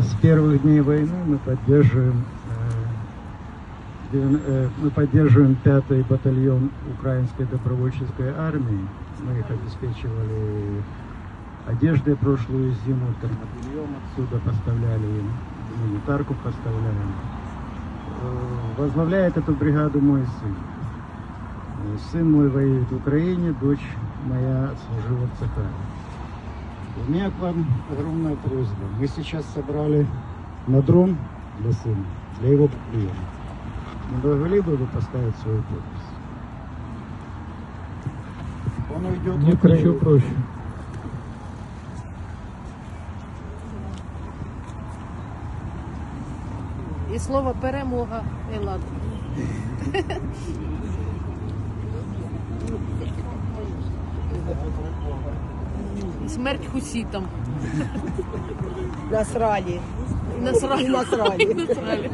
С первых дней войны мы поддерживаем, э, э, мы поддерживаем пятый батальон Украинской добровольческой армии. Мы их обеспечивали одеждой прошлую зиму, термобельем отсюда поставляли им, гуманитарку поставляем. Э, Возглавляет эту бригаду мой сын. Сын мой воюет в Украине, дочь моя служила в ЦК. У меня к вам огромная просьба. Мы сейчас собрали на дрон для сына, для его приема. Не могли бы вы поставить свою подпись? Он уйдет в Нет Украину. проще. І слово перемога. І Смерть хусітам. Насралі. Насралі. Насралі. Насралі.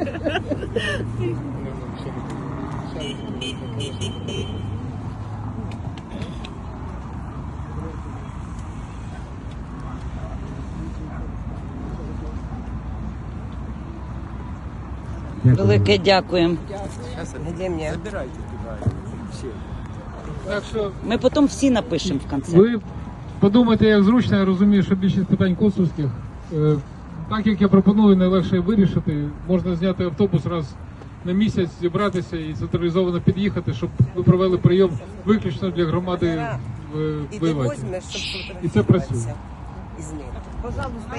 Велике дякуємо. Забирайте туди. Ми потім всі напишемо в конце подумайте, як зручно, я розумію, що більшість питань консульських. Е, Так як я пропоную найлегше вирішити, можна зняти автобус раз на місяць, зібратися і централізовано під'їхати, щоб ви провели прийом виключно для громади в щоб І це працює. Пожалуйста,